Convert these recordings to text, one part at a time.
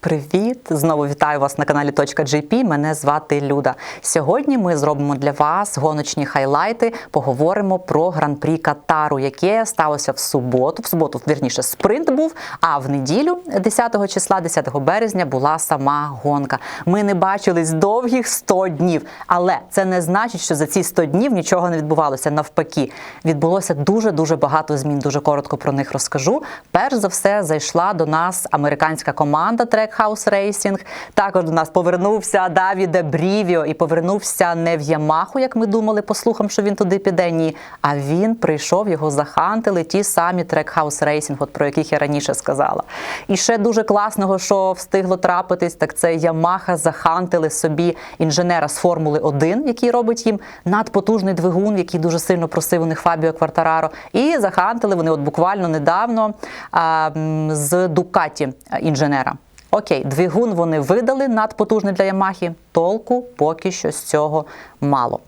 Привіт! Знову вітаю вас на каналі .jp. Мене звати Люда. Сьогодні ми зробимо для вас гоночні хайлайти. Поговоримо про гран-прі Катару, яке сталося в суботу. В суботу, вірніше, спринт був. А в неділю, 10 числа, 10 березня, була сама гонка. Ми не бачились довгих 100 днів. Але це не значить, що за ці 100 днів нічого не відбувалося. Навпаки, відбулося дуже дуже багато змін. Дуже коротко про них розкажу. Перш за все, зайшла до нас американська команда Trackhouse Racing. Також до нас повернувся Давіде Брівіо і повернувся не в Ямаху, як ми думали, по слухам, що він туди піде. Ні, а він прийшов, його захантили ті самі Trackhouse Racing, от про яких я раніше сказала. І ще дуже класного, що встигло трапитись, так це Ямаха захантили собі інженера з Формули 1, який робить їм надпотужний двигун, який дуже сильно просив у них Фабіо Квартараро. І захантили вони от буквально недавно а, з Дукаті інженера. Окей, двигун вони видали надпотужний для Ямахи. Толку поки що з цього мало.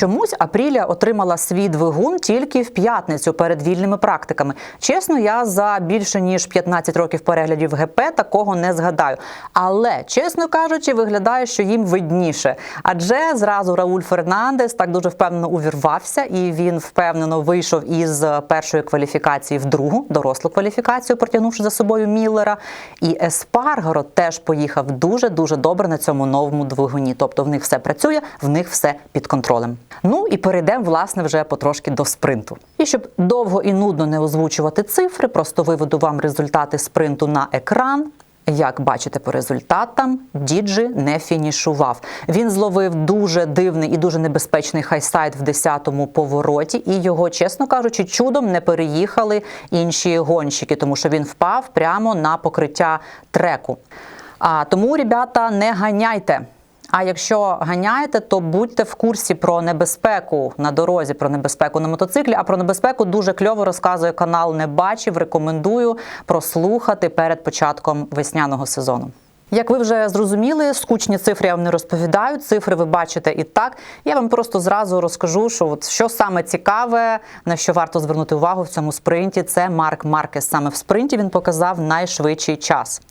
Чомусь Апріля отримала свій двигун тільки в п'ятницю перед вільними практиками. Чесно, я за більше ніж 15 років переглядів ГП такого не згадаю. Але, чесно кажучи, виглядає, що їм видніше. Адже зразу Рауль Фернандес так дуже впевнено увірвався, і він впевнено вийшов із першої кваліфікації в другу дорослу кваліфікацію, протягнувши за собою Міллера. І Еспаргаро теж поїхав дуже дуже добре на цьому новому двигуні. Тобто в них все працює, в них все під контролем. Ну і перейдемо власне вже потрошки до спринту. І щоб довго і нудно не озвучувати цифри, просто виведу вам результати спринту на екран. Як бачите по результатам, Діджі не фінішував. Він зловив дуже дивний і дуже небезпечний хайсайд в 10-му повороті, і його, чесно кажучи, чудом не переїхали інші гонщики, тому що він впав прямо на покриття треку. А тому, ребята, не ганяйте. А якщо ганяєте, то будьте в курсі про небезпеку на дорозі, про небезпеку на мотоциклі. А про небезпеку дуже кльово розказує канал Не бачив. Рекомендую прослухати перед початком весняного сезону. Як ви вже зрозуміли, скучні цифри я вам не розповідаю. Цифри ви бачите і так. Я вам просто зразу розкажу, що от що саме цікаве, на що варто звернути увагу в цьому спринті. Це Марк Маркес. Саме в спринті він показав найшвидший час.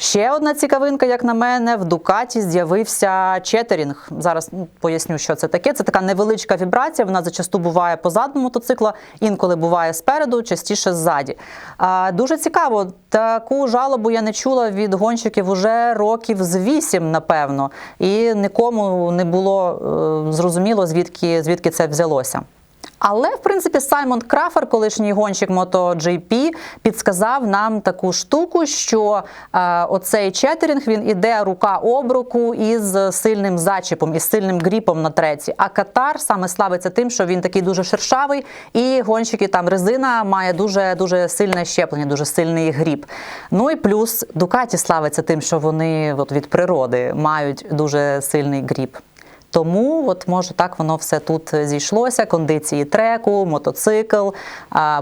Ще одна цікавинка, як на мене, в Дукаті з'явився четерінг. Зараз ну, поясню, що це таке. Це така невеличка вібрація. Вона зачасту буває позаду мотоцикла, інколи буває спереду, частіше ззаді. А, дуже цікаво, таку жалобу я не чула від гонщиків уже років з вісім, напевно, і нікому не було е, зрозуміло, звідки, звідки це взялося. Але в принципі Саймон Крафер, колишній гонщик MotoGP, підсказав нам таку штуку, що е, оцей четерінг він іде рука об руку із сильним зачіпом, із сильним гріпом на треці. А Катар саме славиться тим, що він такий дуже шершавий, і гонщики там резина має дуже дуже сильне щеплення, дуже сильний гріп. Ну і плюс Дукаті славиться тим, що вони от від природи мають дуже сильний гріп. Тому, от може так воно все тут зійшлося: кондиції треку, мотоцикл,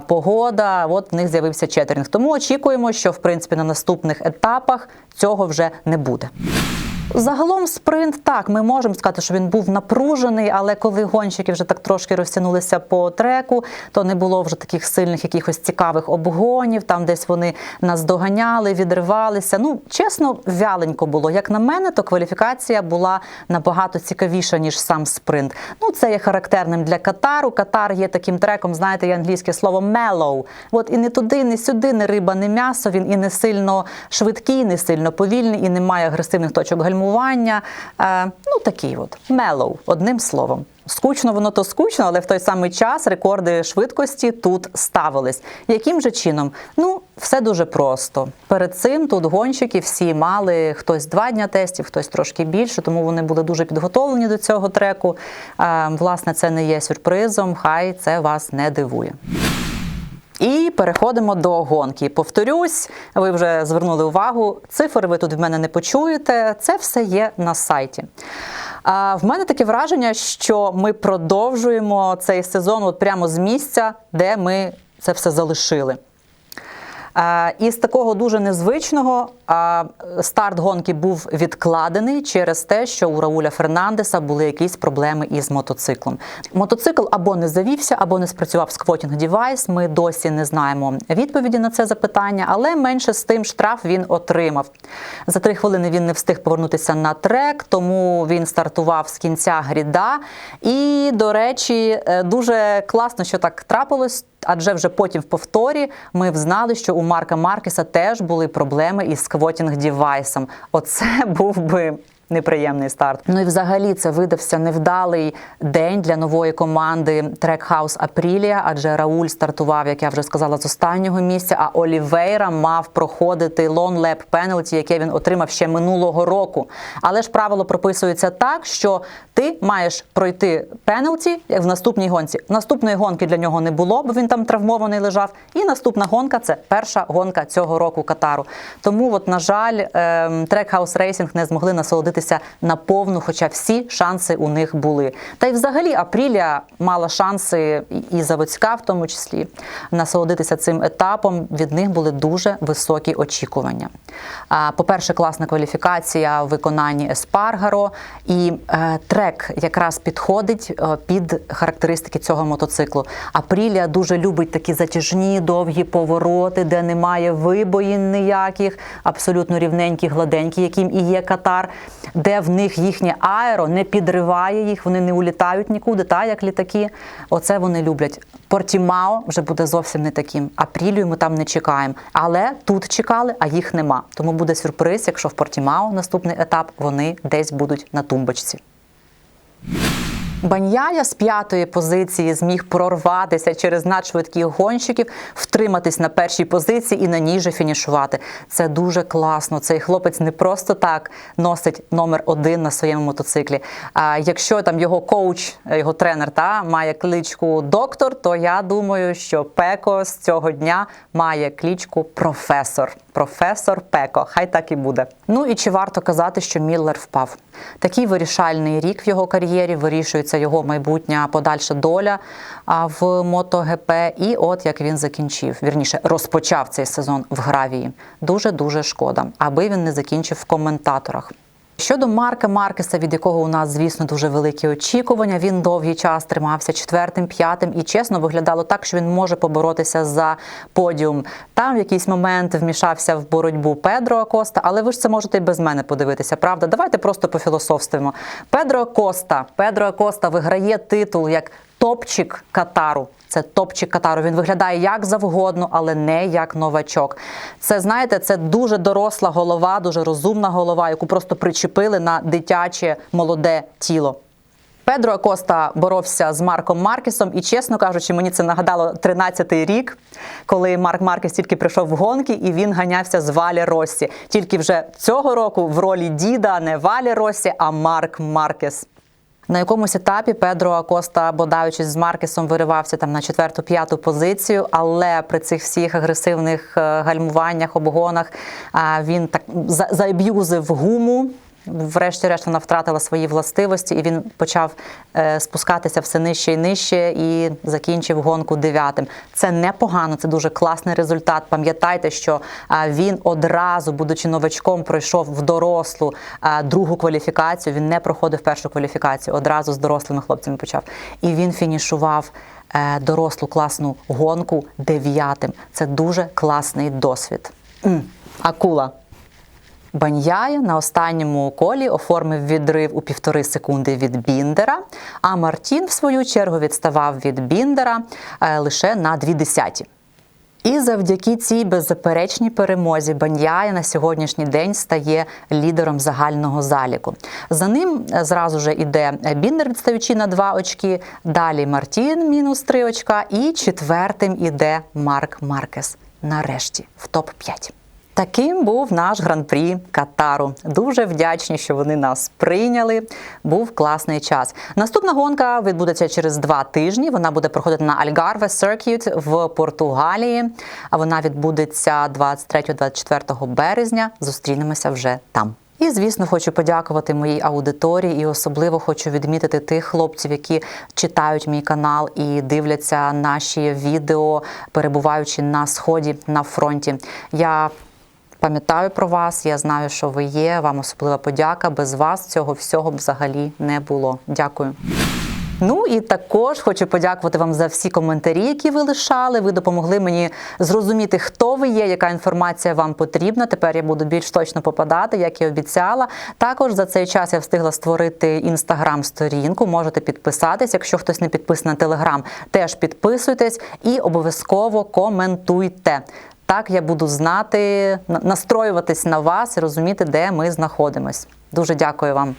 погода. От в них з'явився четерінг. Тому очікуємо, що в принципі на наступних етапах цього вже не буде. Загалом спринт так, ми можемо сказати, що він був напружений, але коли гонщики вже так трошки розтягнулися по треку, то не було вже таких сильних якихось цікавих обгонів. Там десь вони нас доганяли, відривалися. Ну, чесно, вяленько було. Як на мене, то кваліфікація була набагато цікавіша, ніж сам спринт. Ну, це є характерним для Катару. Катар є таким треком, знаєте, є англійське слово mellow. От і не туди, не сюди, не риба, не м'ясо. Він і не сильно швидкий, не сильно повільний, і не має агресивних точок гальмування. Е, ну такий от mellow, одним словом. Скучно воно то скучно, але в той самий час рекорди швидкості тут ставились. Яким же чином? Ну, все дуже просто. Перед цим тут гонщики всі мали хтось два дня тестів, хтось трошки більше, тому вони були дуже підготовлені до цього треку. Е, власне, це не є сюрпризом, хай це вас не дивує. І переходимо до гонки. Повторюсь, ви вже звернули увагу. Цифри ви тут в мене не почуєте. Це все є на сайті. А в мене таке враження, що ми продовжуємо цей сезон от прямо з місця, де ми це все залишили. І з такого дуже незвичного старт гонки був відкладений через те, що у Рауля Фернандеса були якісь проблеми із мотоциклом. Мотоцикл або не завівся, або не спрацював сквотінг девайс. Ми досі не знаємо відповіді на це запитання, але менше з тим штраф він отримав. За три хвилини він не встиг повернутися на трек, тому він стартував з кінця гріда. І, до речі, е, дуже класно, що так трапилось. Адже вже потім в повторі ми взнали, що у Марка Маркеса теж були проблеми із сквотінг девайсом. Оце був би неприємний старт. Ну і взагалі це видався невдалий день для нової команди Трекхаус Апрілія, адже Рауль стартував, як я вже сказала, з останнього місця. А Олівейра мав проходити лон леп пенальті, яке він отримав ще минулого року. Але ж правило прописується так, що ти маєш пройти пенальті як в наступній гонці. Наступної гонки для нього не було, бо він там травмований лежав. І наступна гонка це перша гонка цього року Катару. Тому, от, на жаль, ем, Трекхаус Рейсінг не змогли насолодитися на повну, хоча всі шанси у них були. Та й взагалі Апрілія мала шанси і заводська, в тому числі, насолодитися цим етапом. Від них були дуже високі очікування. По-перше, класна кваліфікація в виконанні Еспаргаро, і е, трек якраз підходить е, під характеристики цього мотоциклу. Апрілія дуже любить такі затяжні, довгі повороти, де немає вибоїн ніяких, абсолютно рівненькі, гладенькі, яким і є катар, де в них їхнє аеро не підриває їх, вони не улітають нікуди, та як літаки. Оце вони люблять. Портімао вже буде зовсім не таким. Апрілію ми там не чекаємо. Але тут чекали, а їх нема. Тому буде сюрприз, якщо в Портімао наступний етап вони десь будуть на тумбочці. Баньяя з п'ятої позиції зміг прорватися через надшвидких гонщиків, втриматись на першій позиції і на ній же фінішувати. Це дуже класно. Цей хлопець не просто так носить номер один на своєму мотоциклі. А якщо там його коуч, його тренер та має кличку доктор, то я думаю, що Пеко з цього дня має кличку професор. Професор Пеко, хай так і буде. Ну і чи варто казати, що Міллер впав? Такий вирішальний рік в його кар'єрі вирішується його майбутня подальша доля в МоtoГП. І от як він закінчив, вірніше розпочав цей сезон в гравії. Дуже дуже шкода, аби він не закінчив в коментаторах. Щодо Марка Маркеса, від якого у нас, звісно, дуже великі очікування. Він довгий час тримався четвертим, п'ятим і чесно виглядало так, що він може поборотися за подіум. Там в якийсь момент вмішався в боротьбу Педро Акоста, але ви ж це можете і без мене подивитися, правда? Давайте просто пофілософствуємо. Педро Акоста, Педро Акоста виграє титул як топчик Катару. Це топчик Катару. Він виглядає як завгодно, але не як новачок. Це знаєте, це дуже доросла голова, дуже розумна голова, яку просто причепили на дитяче молоде тіло. Педро Акоста боровся з Марком Маркесом, і, чесно кажучи, мені це нагадало 13-й рік, коли Марк Маркес тільки прийшов в гонки, і він ганявся з Валі Россі. Тільки вже цього року в ролі діда не Валі Россі, а Марк Маркес. На якомусь етапі Педро Акоста, бодаючись з Маркесом, виривався там на четверту-п'яту позицію, але при цих всіх агресивних е, гальмуваннях, обгонах він так зайб'юзив гуму. Врешті-решт вона втратила свої властивості, і він почав е, спускатися все нижче і нижче і закінчив гонку дев'ятим. Це непогано, це дуже класний результат. Пам'ятайте, що е, він одразу, будучи новачком, пройшов в дорослу е, другу кваліфікацію. Він не проходив першу кваліфікацію, одразу з дорослими хлопцями почав. І він фінішував дорослу класну гонку дев'ятим. Це дуже класний досвід. Акула. Баньяя на останньому колі оформив відрив у півтори секунди від Біндера, а Мартін, в свою чергу, відставав від Біндера е, лише на дві десяті. І завдяки цій беззаперечній перемозі Баньяя на сьогоднішній день стає лідером загального заліку. За ним е, зразу же іде Біндер, відстаючи на два очки. Далі Мартін мінус три очка. І четвертим іде Марк Маркес. Нарешті в топ 5 Таким був наш гран-прі Катару. Дуже вдячні, що вони нас прийняли. Був класний час. Наступна гонка відбудеться через два тижні. Вона буде проходити на Algarve Circuit в Португалії. А вона відбудеться 23-24 березня. Зустрінемося вже там. І, звісно, хочу подякувати моїй аудиторії і особливо хочу відмітити тих хлопців, які читають мій канал і дивляться наші відео, перебуваючи на сході на фронті. Я пам'ятаю про вас, я знаю, що ви є. Вам особлива подяка. Без вас цього всього б взагалі не було. Дякую. Ну і також хочу подякувати вам за всі коментарі, які ви лишали. Ви допомогли мені зрозуміти, хто ви є, яка інформація вам потрібна. Тепер я буду більш точно попадати, як і обіцяла. Також за цей час я встигла створити інстаграм-сторінку. Можете підписатись. Якщо хтось не підписаний на телеграм, теж підписуйтесь і обов'язково коментуйте. Так я буду знати, на- настроюватись на вас і розуміти, де ми знаходимось. Дуже дякую вам.